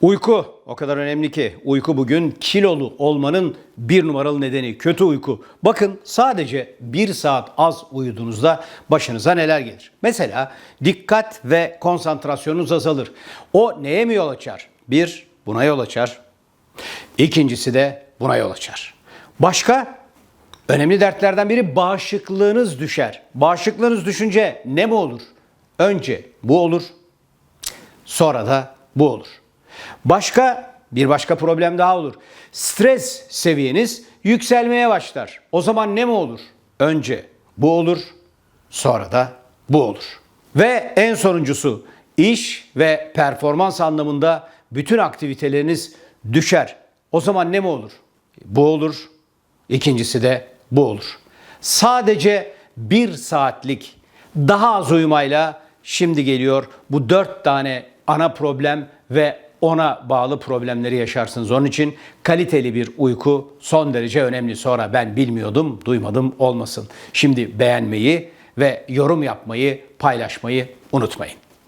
Uyku o kadar önemli ki uyku bugün kilolu olmanın bir numaralı nedeni kötü uyku. Bakın sadece bir saat az uyuduğunuzda başınıza neler gelir. Mesela dikkat ve konsantrasyonunuz azalır. O neye mi yol açar? Bir, buna yol açar. İkincisi de buna yol açar. Başka? Önemli dertlerden biri bağışıklığınız düşer. Bağışıklığınız düşünce ne mi olur? Önce bu olur, sonra da bu olur. Başka bir başka problem daha olur. Stres seviyeniz yükselmeye başlar. O zaman ne mi olur? Önce bu olur, sonra da bu olur. Ve en sonuncusu iş ve performans anlamında bütün aktiviteleriniz düşer. O zaman ne mi olur? Bu olur. İkincisi de bu olur. Sadece bir saatlik daha az uyumayla şimdi geliyor bu dört tane ana problem ve ona bağlı problemleri yaşarsınız. Onun için kaliteli bir uyku son derece önemli. Sonra ben bilmiyordum, duymadım olmasın. Şimdi beğenmeyi ve yorum yapmayı, paylaşmayı unutmayın.